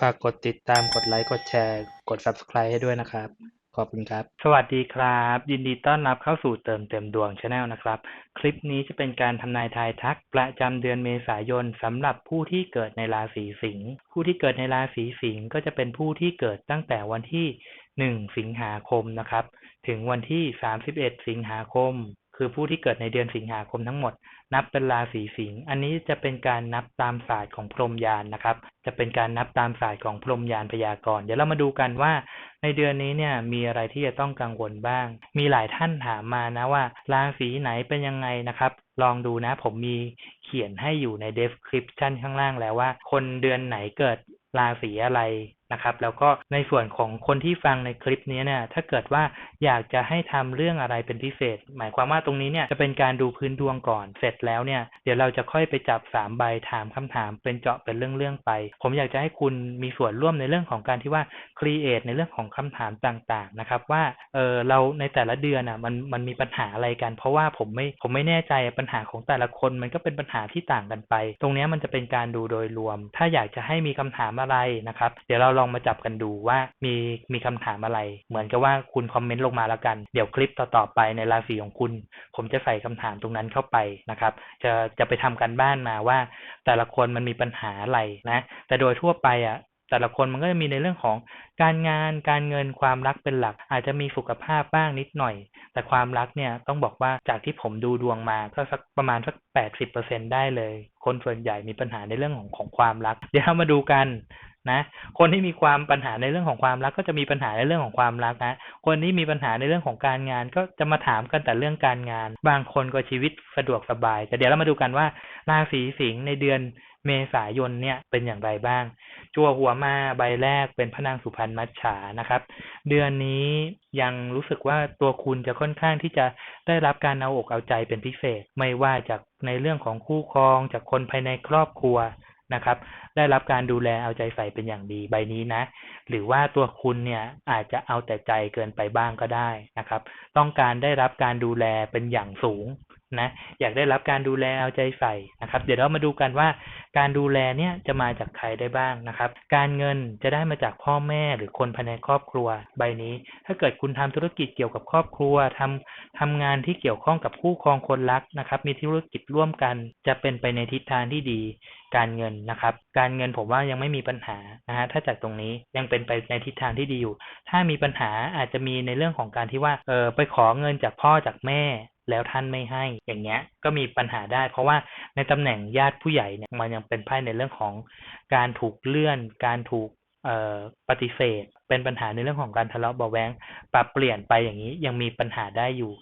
ฝากกดติดตามกดไลค์กดแชร์ กด Subscribe ให้ด้วยนะครับ ขอบคุณครับ สวัสดีครับ ยินดีต้อนรับเข้าสู่เติมเต็มดวงชาแนลนะครับ คลิปนี้จะเป็นการทำนายทายทักประจำเดือนเมษายนสำหรับผู้ที่เกิดในราศีสิงห์ผู้ที่เกิดในราศีสิงห์ก็จะเป็นผู้ที่เกิดตั้งแต่วันที่ 1 สิงหาคมนะครับ ถึงวันที่ 31 สิงหาคม คือผู้ที่เกิดในเดือนสิงหาคมทั้งหมด นับเป็นราศีสิงห์อันนี้จะเป็นการนับตามศาสตร์ของพรหมยานนะครับ จะเป็นการนับตามศาสตร์ของพรหมยานพยากรณ์เดี๋ยวเรามาดูกันว่า ในเดือนนี้เนี่ยมีอะไรที่จะต้องกังวลบ้าง มีหลายท่านถามมานะว่า ราศีไหนเป็นยังไงนะครับ ลองดูนะผมมีเขียนให้อยู่ใน description ข้างล่างแล้วว่า คนเดือนไหนเกิดราศีอะไร นะครับ แล้วก็ในส่วนของคนที่ฟังในคลิปนี้เนี่ยถ้าเกิดว่าอยากจะให้ทำเรื่องอะไรเป็นพิเศษ หมายความว่าตรงนี้เนี่ยจะเป็นการดูพื้นดวงก่อนเสร็จแล้วเนี่ยเดี๋ยวเราจะค่อยไปจับสามใบถามคำถามเป็นเจาะเป็นเรื่องๆไป ผมอยากจะให้คุณมีส่วนร่วมในเรื่องของการที่ว่า create ในเรื่องของคำถามต่างๆนะครับว่าเออเราในแต่ละเดือนอะมันมันมีปัญหาอะไรกัน เพราะว่าผมไม่ผมไม่แน่ใจปัญหาของแต่ละคนมันก็เป็นปัญหาที่ต่างกันไป ตรงนี้มันจะเป็นการดูโดยรวม ถ้าอยากจะให้มีคำถามอะไรนะครับ เดี๋ยวเราลองมาจับกันดูว่ามีมีคำถามอะไร เหมือนกับว่าคุณคอมเมนต์ลงมาแล้วกัน เดี๋ยวคลิปต่อๆไปในราศีของคุณ ผมจะใส่คำถามตรงนั้นเข้าไปนะครับ จะจะไปทำกันบ้านมาว่า แต่ละคนมันมีปัญหาอะไรนะ แต่โดยทั่วไปอะแต่ละคนมันก็จะมีในเรื่องของการงาน การเงิน ความรักเป็นหลัก อาจจะมีสุขภาพบ้างนิดหน่อย แต่ความรักเนี่ยต้องบอกว่าจากที่ผมดูดวงมาก็สักประมาณสักแปดสิบเปอร์เซ็นได้เลย คนส่วนใหญ่มีปัญหาในเรื่องของของความรัก เดี๋ยวเรามาดูกัน นะ คนที่มีความปัญหาในเรื่องของความรัก ก็จะมีปัญหาในเรื่องของความรักนะคนที่มีปัญหาในเรื่องของการงาน ก็จะมาถามกันแต่เรื่องการงาน บางคนก็ชีวิตสะดวกสบาย แต่เดี๋ยวเรามาดูกันว่าราศีสิงห์ในเดือนเมษายนเนี่ยเป็นอย่างไรบ้าง จั่วหัวมาใบแรกเป็นพระนางสุพรรณมัจฉานะครับ เดือนนี้ยังรู้สึกว่าตัวคุณจะค่อนข้างที่จะได้รับการเอาอกเอาใจเป็นพิเศษ ไม่ว่าจากในเรื่องของคู่ครองจากคนภายในครอบครัว นะครับ ได้รับการดูแลเอาใจใส่เป็นอย่างดีใบนี้นะ หรือว่าตัวคุณเนี่ยอาจจะเอาแต่ใจเกินไปบ้างก็ได้นะครับ ต้องการได้รับการดูแลเป็นอย่างสูง นะอยากได้รับการดูแลเอาใจใส่นะครับ เดี๋ยวเรามาดูกันว่า การดูแลเนี่ยจะมาจากใครได้บ้างนะครับ การเงินจะได้มาจากพ่อแม่หรือคนภายในครอบครัวใบนี้ ถ้าเกิดคุณทำธุรกิจเกี่ยวกับครอบครัวทำทำงานที่เกี่ยวข้องกับคู่ครองคนรักนะครับ มีธุรกิจร่วมกันจะเป็นไปในทิศทางที่ดี การเงินนะครับ การเงินผมว่ายังไม่มีปัญหานะฮะถ้าจากตรงนี้ยังเป็นไปในทิศทางที่ดีอยู่ ถ้ามีปัญหาอาจจะมีในเรื่องของการที่ว่าเออไปขอเงินจากพ่อจากแม่ แล้วท่านไม่ให้อย่างเงี้ยก็มีปัญหาได้ เพราะว่าในตำแหน่งญาติผู้ใหญ่เนี่ยมันยังเป็นไพ่ในเรื่องของการถูกเลื่อน การถูกปฏิเสธ เป็นปัญหาในเรื่องของการทะเลาะเบาแวงปรับเปลี่ยนไปอย่างนี้ยังมีปัญหาได้อยู่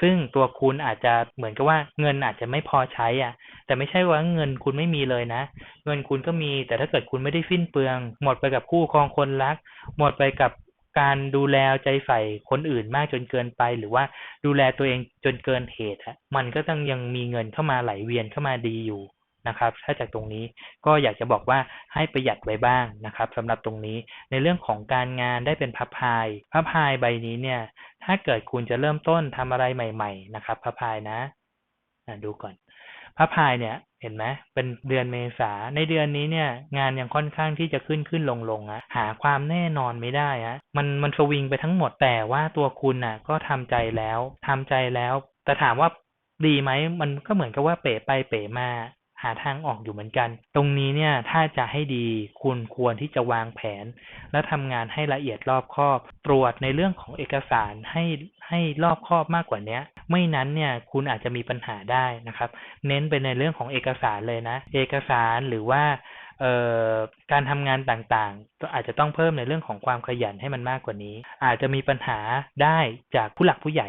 ซึ่งตัวคุณอาจจะเหมือนกับว่าเงินอาจจะไม่พอใช้อะ แต่ไม่ใช่ว่าเงินคุณไม่มีเลยนะ เงินคุณก็มี แต่ถ้าเกิดคุณไม่ได้สิ้นเปลือง หมดไปกับคู่ครองคนรัก หมดไปกับ การดูแลใจใส่คนอื่นมากจนเกินไป หรือว่าดูแลตัวเองจนเกินเหตุฮะมันก็ต้องยังมีเงินเข้ามาไหลเวียนเข้ามาดีอยู่นะครับ ถ้าจากตรงนี้ก็อยากจะบอกว่าให้ประหยัดไว้บ้างนะครับสำหรับตรงนี้ในเรื่องของการงานได้เป็นพับพายพับพายใบนี้เนี่ย ถ้าเกิดคุณจะเริ่มต้นทำอะไรใหม่ ๆ นะครับพับพายนะดูก่อนพระพายเนี่ย เห็นไหมเป็นเดือนเมษาในเดือนนี้เนี่ยงานยังค่อนข้างที่จะขึ้นขึ้นลงลงอะหาความแน่นอนไม่ได้อะมันมันสวิงไปทั้งหมดแต่ว่าตัวคุณน่ะ ก็ทำใจแล้วทำใจแล้ว แต่ถามว่าดีไหมมันก็เหมือนกับว่าเป๋ไปเป๋มา หาทางออกอยู่เหมือนกัน ตรงนี้เนี่ยถ้าจะให้ดีคุณควรที่จะวางแผน และทำงานให้ละเอียดรอบคอบ ตรวจในเรื่องของเอกสารให้ให้รอบคอบมากกว่านี้ไม่นั้นเนี่ยคุณอาจจะมีปัญหาได้นะครับ เน้นไปในเรื่องของเอกสารเลยนะ เอกสารหรือว่าการทำงานต่างๆก็อาจจะต้องเพิ่มในเรื่องของความขยันให้มันมากกว่านี้ อาจจะมีปัญหาได้จากผู้หลักผู้ใหญ่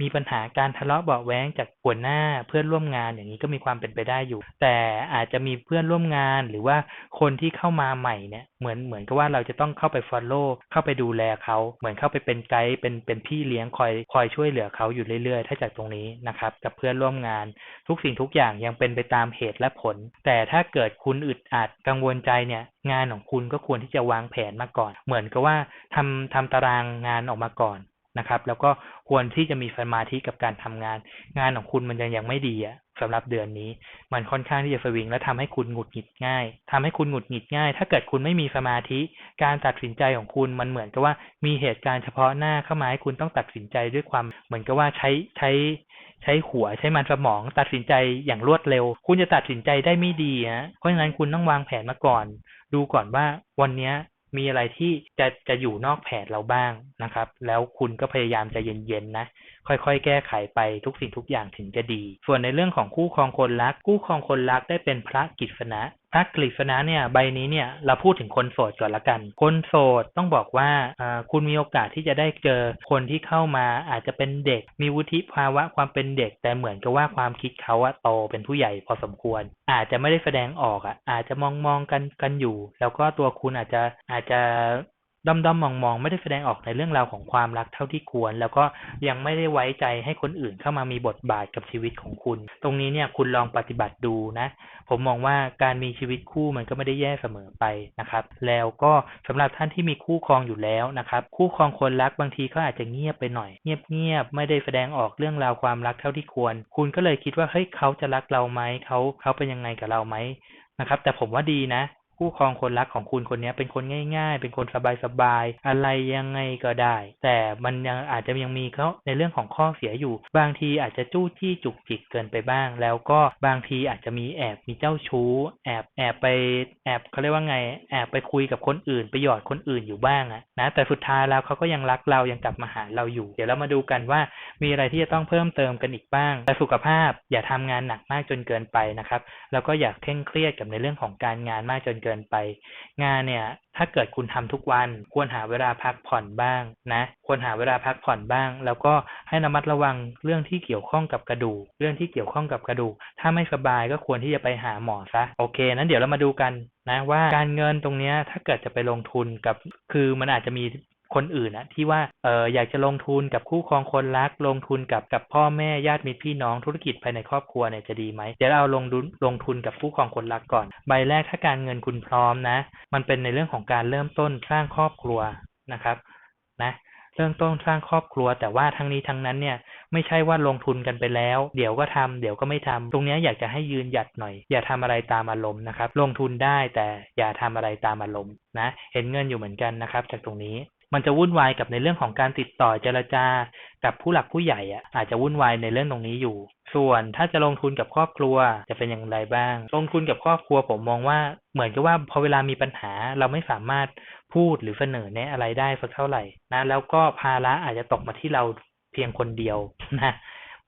มีปัญหาการทะเลาะเบาะแว้งจากหัวหน้าเพื่อนร่วมงานอย่างนี้ก็มีความเป็นไปได้อยู่ แต่อาจจะมีเพื่อนร่วมงานหรือว่าคนที่เข้ามาใหม่เนี่ยเหมือนเหมือนกับว่าเราจะต้องเข้าไป follow เข้าไปดูแลเขาเหมือนเข้าไปเป็นไกด์เป็นเป็นพี่เลี้ยงคอยคอยช่วยเหลือเขาอยู่เรื่อยๆ ถ้าจากตรงนี้นะครับกับเพื่อนร่วมงาน ทุกสิ่งทุกอย่างยังเป็นไปตามเหตุและผล แต่ถ้าเกิดคุณอึดอัดกังวลใจเนี่ยงานของคุณก็ควรที่จะวางแผนมาก่อน เหมือนกับว่าทำทำตารางงานออกมาก่อน นะครับ แล้วก็ควรที่จะมีสมาธิกับการทำงาน งานของคุณมันยังยังไม่ดีอะสสำหรับเดือนนี้ มันค่อนข้างที่จะสวิงและทำให้คุณหงุดหงิดง่ายทำให้คุณหงุดหงิดง่าย ถ้าเกิดคุณไม่มีสมาธิ การตัดสินใจของคุณมันเหมือนกับว่ามีเหตุการณ์เฉพาะหน้าเข้ามาให้คุณต้องตัดสินใจด้วยความเหมือนกับว่าใช้ใช้ใช้หัวใช้มันสมองตัดสินใจอย่างรวดเร็ว คุณจะตัดสินใจได้ไม่ดีฮะเพราะฉะนั้นคุณต้องวางแผนมาก่อน ดูก่อนว่าวันนี้ มีอะไรที่จะจะอยู่นอกแผนเราบ้างนะครับ แล้วคุณก็พยายามจะเย็นๆนะ ค่อยๆ แก้ไขไปทุกสิ่งทุกอย่างถึงจะดี ส่วนในเรื่องของคู่ครองคนรัก คู่ครองคนรักได้เป็นพระกิษณะ พระกฤษณะเนี่ยใบนี้เนี่ยเราพูดถึงคนโสดก่อนละกัน คนโสดต้องบอกว่าคุณมีโอกาสที่จะได้เจอคนที่เข้ามาอาจจะเป็นเด็ก มีวุฒิภาวะความเป็นเด็ก แต่เหมือนกับว่าความคิดเขาอะโตเป็นผู้ใหญ่พอสมควร อาจจะไม่ได้แสดงออกอะอาจจะมองมองกันกันอยู่ แล้วก็ตัวคุณอาจจะอาจจะ ด้อมด้อมมองมองไม่ได้แสดงออกในเรื่องราวของความรักเท่าที่ควร แล้วก็ยังไม่ได้ไว้ใจให้คนอื่นเข้ามามีบทบาทกับชีวิตของคุณ ตรงนี้เนี่ยคุณลองปฏิบัติดูนะ ผมมองว่าการมีชีวิตคู่มันก็ไม่ได้แย่เสมอไปนะครับ แล้วก็สำหรับท่านที่มีคู่ครองอยู่แล้วนะครับ คู่ครองคนรักบางทีเขาอาจจะเงียบไปหน่อย เงียบเงียบไม่ได้แสดงออกเรื่องราวความรักเท่าที่ควร คุณก็เลยคิดว่าเฮ้ยเขาจะรักเราไหมเขาเขาเป็นยังไงกับเราไหมนะครับ แต่ผมว่าดีนะ คู่ครองคนรักของคุณคนนี้เป็นคนง่าย ๆ เป็นคนสบายๆอะไรยังไงก็ได้ แต่มันยังอาจจะยังมีเขาในเรื่องของข้อเสียอยู่ บางทีอาจจะจู้จี้จุกจิกเกินไปบ้าง แล้วก็บางทีอาจจะมีแอบมีเจ้าชู้ แอบแอบไปแอบเขาเรียกว่าไง แอบไปคุยกับคนอื่นไปหยอดคนอื่นอยู่บ้างอะนะแต่สุดท้ายแล้วเขาก็ยังรักเรายังกลับมาหาเราอยู่ เดี๋ยวเรามาดูกันว่ามีอะไรที่จะต้องเพิ่มเติมกันอีกบ้าง แต่สุขภาพอย่าทำงานหนักมากจนเกินไปนะครับ แล้วก็อย่าเคร่งเครียดกับในเรื่องของการงานมากจนเกินไป งานเนี่ย ถ้าเกิดคุณทำทุกวัน ควรหาเวลาพักผ่อนบ้างนะ ควรหาเวลาพักผ่อนบ้าง แล้วก็ให้ระมัดระวังเรื่องที่เกี่ยวข้องกับกระดูก เรื่องที่เกี่ยวข้องกับกระดูก ถ้าไม่สบายก็ควรที่จะไปหาหมอซะ โอเค นั้นเดี๋ยวเรามาดูกันนะว่าการเงินตรงนี้ถ้าเกิดจะไปลงทุนกับ คือมันอาจจะมี คนอื่นอะที่ว่าเอออยากจะลงทุนกับคู่ครองคนรัก ลงทุนกับกับพ่อแม่ญาติมิตรพี่น้องธุรกิจภายในครอบครัวเนี่ยจะดีไหมเดี๋ยวเราลงดุลงทุนกับคู่ครองคนรักก่อน ใบแรกถ้าการเงินคุณพร้อมนะ มันเป็นในเรื่องของการเริ่มต้นสร้างครอบครัวนะครับนะเริ่มต้นสร้างครอบครัว แต่ว่าทั้งนี้ทั้งนั้นเนี่ยไม่ใช่ว่าลงทุนกันไปแล้ว เดี๋ยวก็ทำเดี๋ยวก็ไม่ทำตรงนี้อยากจะให้ยืนหยัดหน่อย อย่าทำอะไรตามอารมณ์นะครับ ลงทุนได้แต่อย่าทำอะไรตามอารมณ์นะ เห็นเงินอยู่เหมือนกันนะครับ จากตรงนี้ มันจะวุ่นวายกับในเรื่องของการติดต่อเจรจา กับผู้หลักผู้ใหญ่อะอาจจะวุ่นวายในเรื่องตรงนี้อยู่ ส่วนถ้าจะลงทุนกับครอบครัวจะเป็นอย่างไรบ้าง ลงทุนกับครอบครัวผมมองว่า เหมือนกับว่าพอเวลามีปัญหาเราไม่สามารถพูดหรือเสนอแนะอะไรได้สักเท่าไหร่นะแล้วก็ภาระอาจจะตกมาที่เราเพียงคนเดียวนะ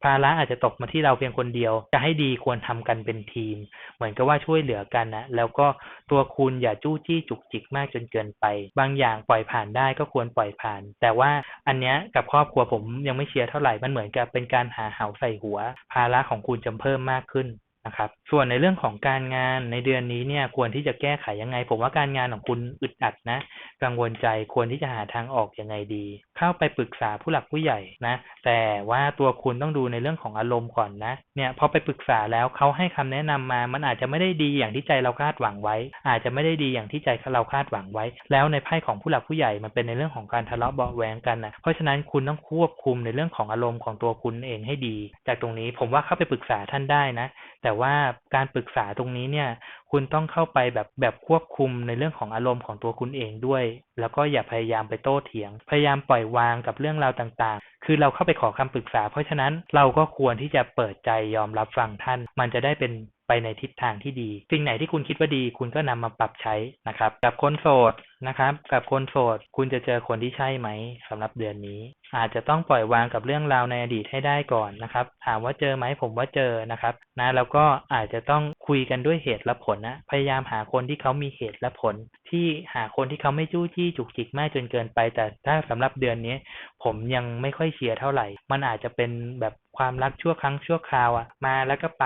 ภาระอาจจะตกมาที่เราเพียงคนเดียว จะให้ดีควรทำกันเป็นทีม เหมือนกับว่าช่วยเหลือกันนะแล้วก็ตัวคุณอย่าจู้จี้จุกจิกมากจนเกินไป บางอย่างปล่อยผ่านได้ก็ควรปล่อยผ่าน แต่ว่าอันเนี้ยกับครอบครัวผมยังไม่เชียร์เท่าไหร่มันเหมือนกับเป็นการหาเหาใส่หัว ภาระของคุณจะเพิ่มมากขึ้น นะครับ ส่วนในเรื่องของการงานในเดือนนี้เนี่ยควรที่จะแก้ไขยังไง ผมว่าการงานของคุณอึดอัดนะ กังวลใจควรที่จะหาทางออกยังไงดี เข้าไปปรึกษาผู้หลักผู้ใหญ่นะ แต่ว่าตัวคุณต้องดูในเรื่องของอารมณ์ก่อนนะ เนี่ยพอไปปรึกษาแล้วเขาให้คำแนะนำมา มันอาจจะไม่ได้ดีอย่างที่ใจเราคาดหวังไว้ อาจจะไม่ได้ดีอย่างที่ใจเราคาดหวังไว้ แล้วในไพ่ของผู้หลักผู้ใหญ่มันเป็นในเรื่องของการทะเลาะเบาแวงกันนะเพราะฉะนั้นคุณต้องควบคุมในเรื่องของอารมณ์ของตัวคุณเองให้ดี จากตรงนี้ผมว่าเข้าไปปรึกษาท่านได้นะ แต่ว่าการปรึกษาตรงนี้เนี่ย คุณต้องเข้าไปแบบแบบควบคุมในเรื่องของอารมณ์ของตัวคุณเองด้วย แล้วก็อย่าพยายามไปโต้เถียง พยายามปล่อยวางกับเรื่องราวต่างๆ คือเราเข้าไปขอคำปรึกษา เพราะฉะนั้นเราก็ควรที่จะเปิดใจยอมรับฟังท่าน มันจะได้เป็น ไปในทิศทางที่ดี สิ่งไหนที่คุณคิดว่าดี คุณก็นำมาปรับใช้นะครับ กับคนโสดนะครับ กับคนโสดคุณจะเจอคนที่ใช่ไหมสำหรับเดือนนี้ อาจจะต้องปล่อยวางกับเรื่องราวในอดีตให้ได้ก่อนนะครับ ถามว่าเจอไหมผมว่าเจอนะครับนะแล้วก็อาจจะต้องคุยกันด้วยเหตุและผลนะพยายามหาคนที่เขามีเหตุและผล ที่หาคนที่เขาไม่จู้จี้จุกจิกมากจนเกินไป แต่ถ้าสำหรับเดือนนี้ผมยังไม่ค่อยเชียร์เท่าไหร่ มันอาจจะเป็นแบบความรักชั่วครั้งชั่วคราวอะ่ะมาแล้วก็ไป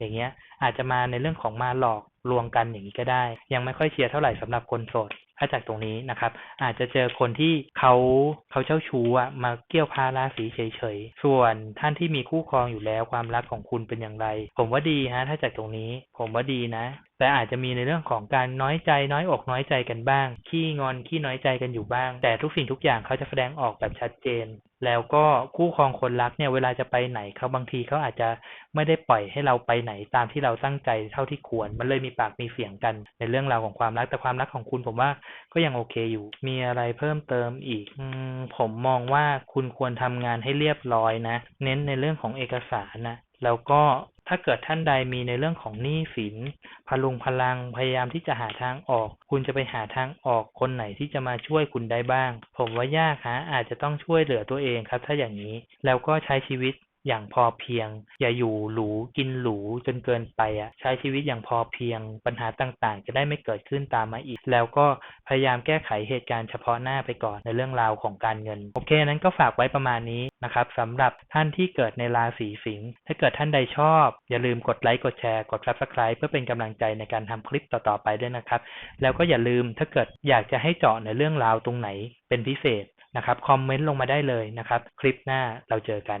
อย่างเงี้ย อาจจะมาในเรื่องของมาหลอกลวงกันอย่างนี้ก็ได้ ยังไม่ค่อยเชียร์เท่าไหร่สำหรับคนโสดถ้าจากตรงนี้นะครับ อาจจะเจอคนที่เขาเขาเจ้าชู้อะมาเกี่ยวพาราสีเฉยๆ ส่วนท่านที่มีคู่ครองอยู่แล้วความรักของคุณเป็นอย่างไร ผมว่าดีฮะ ถ้าจากตรงนี้ผมว่าดีนะ แต่อาจจะมีในเรื่องของการน้อยใจน้อยอกน้อยใจกันบ้าง ขี้งอนขี้น้อยใจกันอยู่บ้าง แต่ทุกสิ่งทุกอย่างเขาจะแสดงออกแบบชัดเจน แล้วก็คู่ครองคนรักเนี่ยเวลาจะไปไหนเขาบางทีเขาอาจจะไม่ได้ปล่อยให้เราไปไหนตามที่เราตั้งใจเท่าที่ควร มันเลยมีปากมีเสียงกัน ในเรื่องราวของความรักแต่ความรักของคุณผมว่าก็ยังโอเคอยู่ มีอะไรเพิ่มเติมอีกอผมมองว่าคุณควรทำงานให้เรียบร้อยนะ เน้นในเรื่องของเอกสารนะแล้วก็ ถ้าเกิดท่านใดมีในเรื่องของหนี้สินพลุงพลังพยายามที่จะหาทางออก คุณจะไปหาทางออกคนไหนที่จะมาช่วยคุณได้บ้าง ผมว่ายากฮะอาจจะต้องช่วยเหลือตัวเองครับ ถ้าอย่างนี้แล้วก็ใช้ชีวิต อย่างพอเพียง อย่าอยู่หรูกินหรูจนเกินไปอะใช้ชีวิตอย่างพอเพียง ปัญหาต่างๆ จะได้ไม่เกิดขึ้นตามมาอีก แล้วก็พยายามแก้ไขเหตุการณ์เฉพาะหน้าไปก่อนในเรื่องราวของการเงิน โอเค นั้นก็ฝากไว้ประมาณนี้นะครับสำหรับท่านที่เกิดในราศีสิงห์ถ้าเกิดท่านใดชอบ อย่าลืมกดไลค์กดแชร์กด subscribe เพื่อเป็นกำลังใจในการทำคลิปต่อๆไปด้วยนะครับ แล้วก็อย่าลืมถ้าเกิดอยากจะให้เจาะในเรื่องราวตรงไหนเป็นพิเศษนะครับคอมเมนต์ลงมาได้เลยนะครับ คลิปหน้าเราเจอกัน